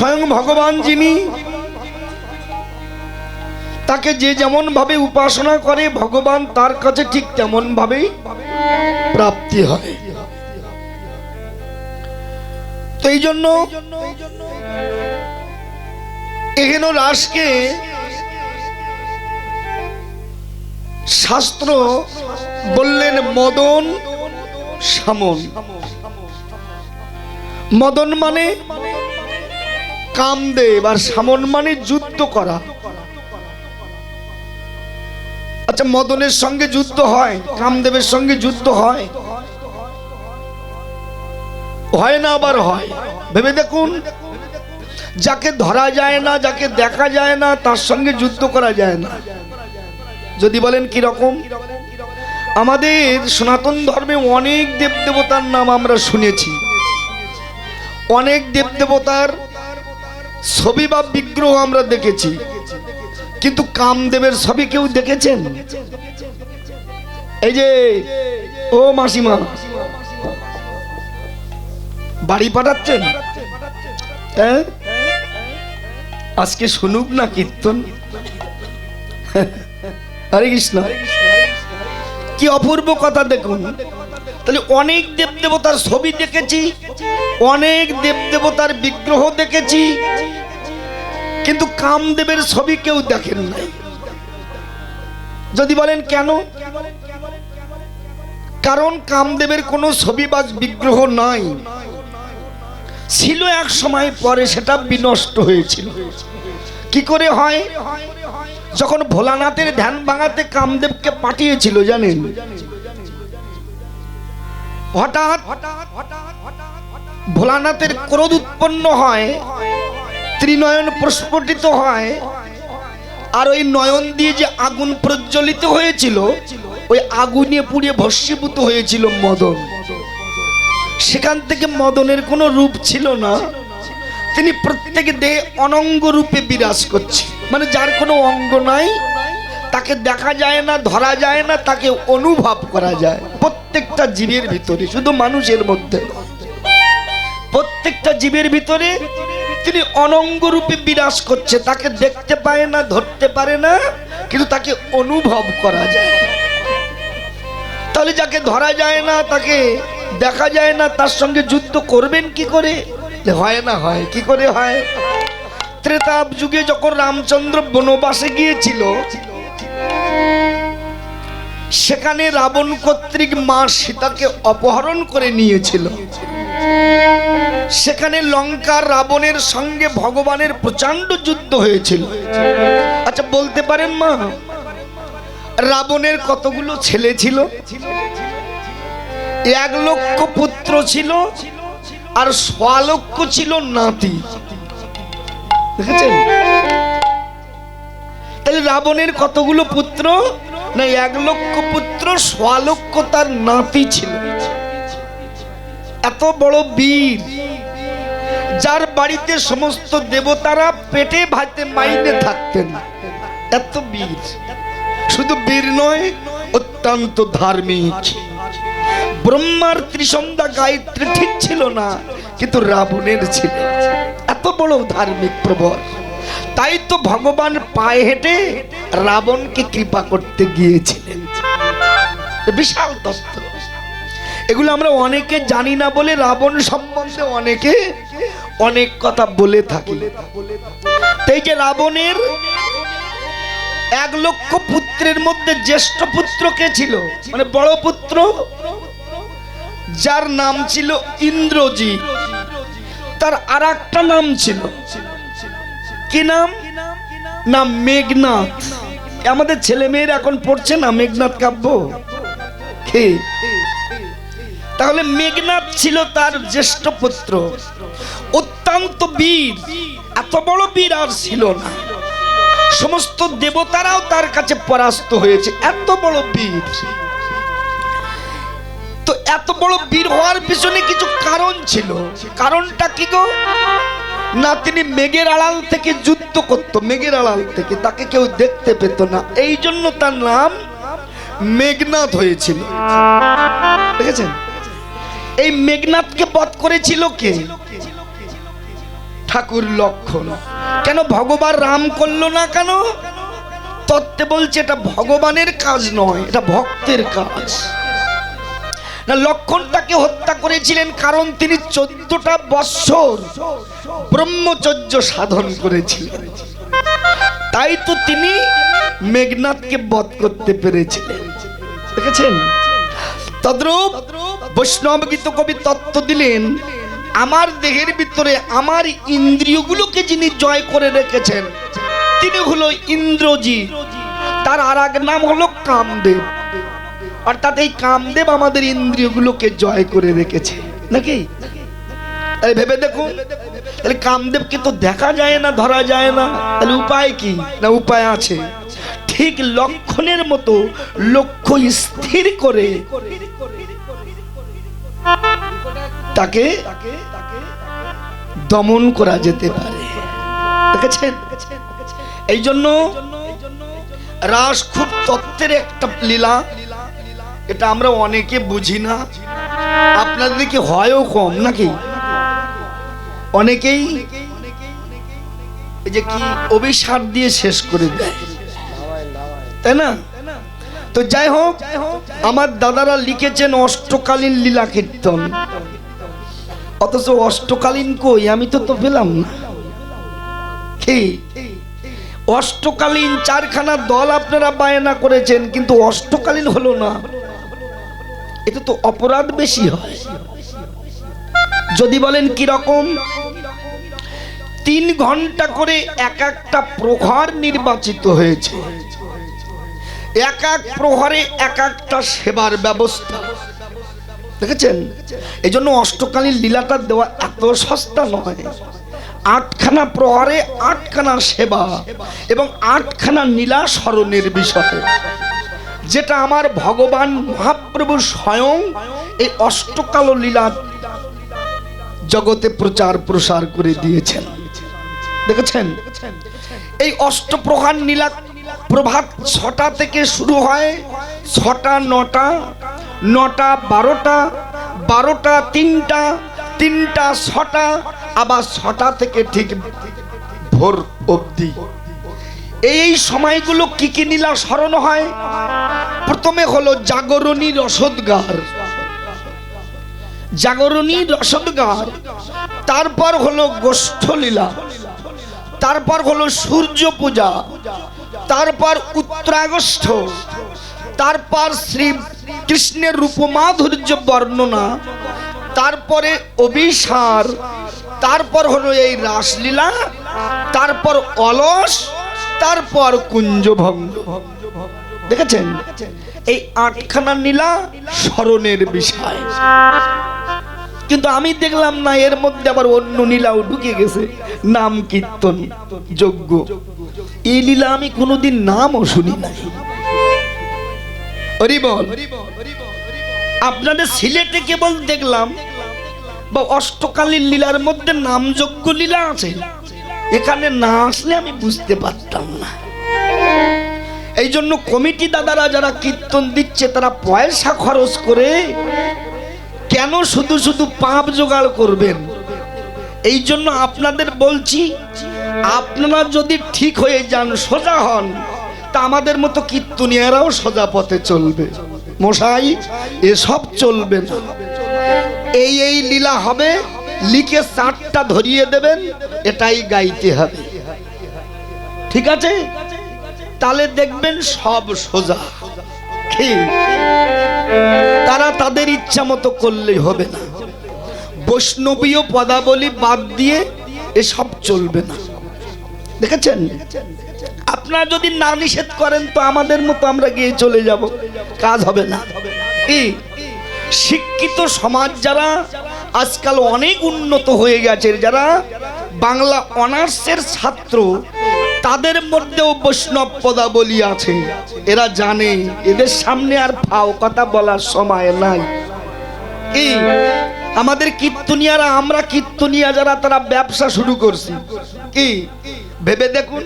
স্বয়ং ভগবান যিনি, তাকে যে যেমন ভাবে উপাসনা করে, ভগবান তার কাছে ঠিক তেমন ভাবেই প্রাপ্তি হয়। তো এই জন্য এহেন রাসকে শাস্ত্র বললেন মদন সামন। মদন মানে কামদেব আর সামন মানে যুদ্ধ করা। আচ্ছা মদনের সঙ্গে যুদ্ধ হয়, কামদেবের সঙ্গে যুদ্ধ হয়। হয় না আবার হয়? ভেবে দেখুন। যাকে ধরা যায় না, যাকে দেখা যায় না, তার সঙ্গে যুদ্ধ করা যায় না। যদি বলেন কি রকম আমাদের সনাতন ধর্মে অনেক দেবদেবতার নাম আমরা শুনেছি। অনেক দেবদেবতার ছবি বা বিগ্রহ আমরা দেখেছি। কিন্তু কামদেবের ছবি কেউ দেখেছেন? এই যে, ও মাসিমা, বাড়ি পাঠাচ্ছেন? হ্যাঁ? আজকে শুনুক না কীর্তন। হরে কৃষ্ণ। কি অপূর্ব কথা দেখুন। তাহলে অনেক দেবদেবতার ছবি দেখেছি, অনেক দেব দেবতার বিগ্রহ দেখেছি, কিন্তু কামদেবের ছবি কেউ দেখেন নাই। যদি বলেন কেন? কারণ কামদেবের কোনো ছবি বা বিগ্রহ নাই। ছিল এক সময় পরে সেটা বিনষ্ট হয়েছিল। কি করে হয়? যখন ভোলানাথের ধ্যান ভাঙাতে কামদেবকে পাঠিয়েছিল, জানেন? হঠাৎ ভোলানাথের ক্রোধ উৎপন্ন হয়, ত্রিনয়ন প্রস্ফুটিত হয়, আর ওই নয়ন দিয়ে যে আগুন প্রজ্বলিত হয়েছিল, ওই আগুনে পুড়িয়ে ভস্মীভূত হয়েছিল মদন। সেখান থেকে মদনের কোনো রূপ ছিল না। তিনি প্রত্যেক দেহে অনঙ্গ রূপে বিরাজ করছে। মানে যার কোনো অঙ্গ নাই তাকে দেখা যায় না, ধরা যায় না, তাকে অনুভব করা যায়। প্রত্যেকটা জীবের ভিতরে, শুধু মানুষের মধ্যে। প্রত্যেকটা জীবের ভিতরে তিনি অনঙ্গ রূপে বিরাজ করছে। তাকে দেখতে পায় না, ধরতে পারে না, কিন্তু তাকে অনুভব করা যায়। তাহলে যাকে ধরা যায় না, তাকে দেখা যায় না, তার সঙ্গে যুদ্ধ করবেন কি করে? হয় না হয়, কি করে হয়? ত্রেতাপ যুগে যখন রামচন্দ্র বনবাসে গিয়েছিল সেখানে রাবণ কর্তৃক মা সীতাকে অপহরণ করে নিয়েছিল। সেখানে লঙ্কার রাবণের সঙ্গে ভগবানের প্রচণ্ড যুদ্ধ হয়েছিল। আচ্ছা বলতে পারেন মা, রাবণের কতগুলো ছেলে ছিল? এক লক্ষ পুত্র ছিল আর লক্ষ ছিল নাতি। দেখেছেন? তাহলে রাবণের কতগুলো পুত্র? না, এক লক্ষ পুত্র লক্ষ তার নাতি ছিল। এত বড় বীর, যার বাড়িতে সমস্ত দেবতারা পেটে ভাতে মাইনে থাকতেন। এত বীর। শুধু বীর নয়, অত্যন্ত ধার্মিক। ব্রহ্মার ত্রিসন্ধ্যা গায়ত্রী ঠিক ছিল না, কিন্তু রাবণের ছিল। এত বড় ধার্মিক প্রবর তাই তো ভগবান পায়ে হেঁটে রাবণকে কৃপা করতে গিয়েছিলেন। বিশাল দস্ত। এগুলো আমরা অনেকে জানি না বলে রাবণ সম্বন্ধে অনেকে অনেক কথা বলে থাকি। তাই যে রাবণের এক লক্ষ পুত্রের মধ্যে জ্যেষ্ঠ পুত্র কে ছিল? মানে বড় পুত্র? যার নাম ছিল ইন্দ্রজিৎ। তার আর নাম ছিল কি নাম? নাম মেঘনাথ। আমাদের ছেলে মেয়ের এখন পড়ছে না মেঘনাথ কাব্য? তাহলে মেঘনাথ ছিল তার জ্যেষ্ঠ পুত্র। অত্যন্ত বীর। এত বড় বীর আর ছিল না। সমস্ত দেবতারাও তার কাছে পরাস্ত হয়েছে। এত বড় বীর। তো এত বড় বীর হওয়ার পিছনে কিছু কারণ ছিল। কারণটা কি গো? না তিনি মেঘের আড়াল থেকে যুদ্ধ করত, মেঘের আড়াল থেকে, তাকে কেউ দেখতে পেত না। এই জন্য তার নাম মেঘনাথ হয়েছিল। দেখেছেন? এই মেঘনাথকে বধ করেছিল কে? ঠাকুর লক্ষণ। কেন ভগবান রাম করল না কেন? তত্ত্বে বলছে এটা ভগবানের কাজ নয়, এটা ভক্তের কাজ। না লক্ষণ তাকে হত্যা করেছিলেন কারণ তিনি চোদ্দটা বৎসর ব্রহ্মচর্য সাধন করেছিলেন। তাই তো তিনি মেঘনাথকে বধ করতে পেরেছিলেন। দেখেছেন? বৈষ্ণব গীত কবি তত্ত্ব দিলেন, আমার দেহের ভিতরে আমার ইন্দ্রিয়গুলোকে যিনি জয় করে রেখেছেন, তিনি হলো ইন্দ্রজি তার আর এক নাম হলো কামদেব। অর্থাৎ এই কামদেব আমাদের ইন্দ্রিয়গুলোকে জয় করে রেখেছে। নাকি? তাহলে ভেবে দেখুন। তাহলে কামদেবকে তো দেখা যায় না, ধরা যায় না। তাহলে উপায় কি? না উপায় আছে। ঠিক লক্ষণের মতো লক্ষ্য স্থির করে তাকে দমন করা যেতে পারে। দেখেছেন? এই জন্য রাস খুব তত্ত্বের একটা লীলা। এটা আমরা অনেকে বুঝি না। আপনাদের কি হয়ও কম নাকি? অনেকেই যে কি অভিশাপ দিয়ে শেষ করে দেয়। তাই না? তো যাই হোক, আমার দাদারা লিখেছেন অষ্টকালীন লীলা কীর্তন। অথচ অষ্টকালীন কই? আমি তো তো পেলাম না। অষ্টকালীন চারখানা দল আপনারা বায়না করেছেন, কিন্তু অষ্টকালীন হলো না। এটা তো অপরাধ বেশি হয়। যদি বলেন কি রকম তিন ঘণ্টা করে এক একটা প্রহর নির্বাচিত হয়েছে। এক এক প্রহরে এক একটা সেবার ব্যবস্থা। দেখেছেন? এই জন্য অষ্টকালীন লীলাটা দেওয়া এত সস্তা নয়। আটখানা প্রহরে আটখানা সেবা এবং আটখানা নীলা স্মরণের বিষয়। যেটা আমার ভগবান মহাপ্রভু স্বয়ং এই অষ্টকাল লীলা জগতে প্রচার প্রসার করে দিয়েছেন। দেখেছেন? এই অষ্টপ্রহার নীলা প্রভাত ছটা থেকে শুরু হয় ছটা, নটা নটা, বারোটা বারোটা, তিনটা তিনটা, ছটা, আবার ছটা থেকে ঠিক ভোর অবধি এই সময়গুলো কি কি নীলা স্মরণ হয়? প্রথমে হলো জাগরণী রসদগার। জাগরণী রসদগার, তারপর হলো গোষ্ঠলীলা, তারপর হলো সূর্য পূজা, তারপর উত্তরাগষ্ঠ, তারপর শ্রী কৃষ্ণের রূপমাধুর্য বর্ণনা, তারপরে অভিসার, তারপর হলো এই রাসলীলা, তারপর অলস তারপর কুঞ্জভঙ্গ দেখেছেন? এই আটখানা নীলা স্মরণের বিষয়। কিন্তু আমি দেখলাম না, এর মধ্যে আবার অন্য নীলাও ঢুকে গেছে। নাম কীর্তন, যজ্ঞ। এই লীলা আমি কোনোদিন নামও শুনি নাই। হরি বল। আপনাদের সিলেটে কেবল দেখলাম, বা অষ্টকালীন লীলার মধ্যে নামযজ্ঞ লীলা আছে। এখানে না আসলে আমি বুঝতে পারতাম না। এই জন্য কমিটি দাদারা যারা কীর্তন দিচ্ছে, তারা পয়সা খরচ করে কেন শুধু শুধু পাপ জোগাড় করবেন? এই জন্য আপনাদের বলছি, আপনারা যদি ঠিক হয়ে যান, সোজা হন, তা আমাদের মতো কীর্তনিয়ারাও সোজা পথে চলবে। মশাই, এসব চলবে না। এই এই লীলা হবে লিখে চারটা ধরিয়ে দেবেন, এটাই গাইতে হবে। ঠিক আছে? তাহলে দেখবেন সব সোজা। তারা তাদের ইচ্ছা মতো করলেই হবে না। বৈষ্ণবীয় পদাবলী বাদ দিয়ে এসব চলবে না। দেখেছেন? আপনারা যদি না নিষেধ করেন, তো আমাদের মতো আমরা গিয়ে চলে যাব। কাজ হবে না। শিক্ষিত সমাজ যারা আজকাল অনেক উন্নত হয়ে গেছে যারা। বাংলা অনার্সের ছাত্র, তাদের মধ্যেও বৈষ্ণব পদাবলী আছে। এরা জানে, এদের সামনে আর ফাও কথা বলার সময় নাই। কি আমাদের কীর্তনিয়ারা, আমরা কীর্তনিয়া যারা, তারা ব্যবসা শুরু করছি। কি? ভেবে দেখুন,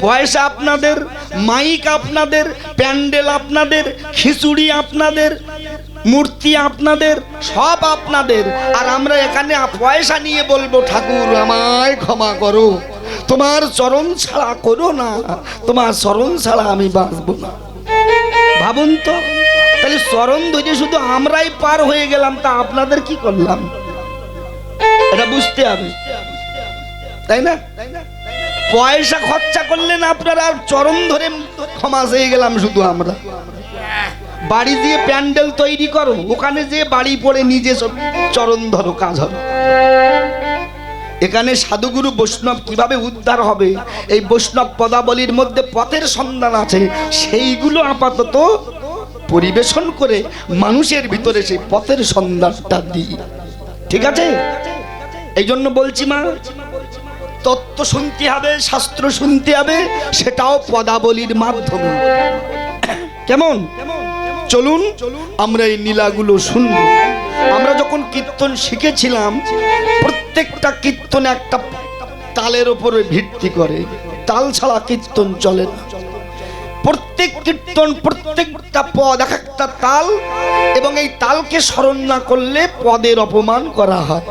পয়সা আপনাদের, মাইক আপনাদের, প্যান্ডেল আপনাদের, খিচুড়ি আপনাদের মূর্তি আপনাদের, সব আপনাদের। আর আমরা এখানে পয়সা নিয়ে বলব, ঠাকুর, আমায় ক্ষমা করো। তোমার চরণ ছাড়া করো না। তোমার চরণ ছাড়া আমি বাঁচবো না। ভাবুন তো, তাহলে চরণ ধরে শুধু আমরাই পার হয়ে গেলাম, তা আপনাদের কি করলাম? এটা বুঝতে হবে। তাই না? পয়সা খরচা করলেন আপনারা, আর চরণ ধরে ক্ষমা চেয়ে গেলাম শুধু আমরা। বাড়ি দিয়ে প্যান্ডেল তৈরি করো, ওখানে যে বাড়ি পড়ে নিজে চরণ ধরো কাজ হবে। এখানে সাধুগুরু বৈষ্ণব কীভাবে উদ্ধার হবে, এই বৈষ্ণব পদাবলীর মধ্যে পথের সন্ধান আছে, সেইগুলো আপাতত পরিবেশন করে মানুষের ভিতরে সেই পথের সন্ধানটা দিই। ঠিক আছে? এই জন্য বলছি মা, তত্ত্ব শুনতে হবে, শাস্ত্র শুনতে হবে, সেটাও পদাবলীর মাধ্যমে। কেমন? চলুন, আমরা এই নীলাগুলো শুনব। আমরা যখন কীর্তন শিখেছিলাম, প্রত্যেকটা কীর্তন একটা তালের ওপরে ভিত্তি করে। তাল ছাড়া কীর্তন চলে না। প্রত্যেক কীর্তন, প্রত্যেকটা পদ, এক একটা তাল, এবং এই তালকে স্মরণ না করলে পদের অপমান করা হয়।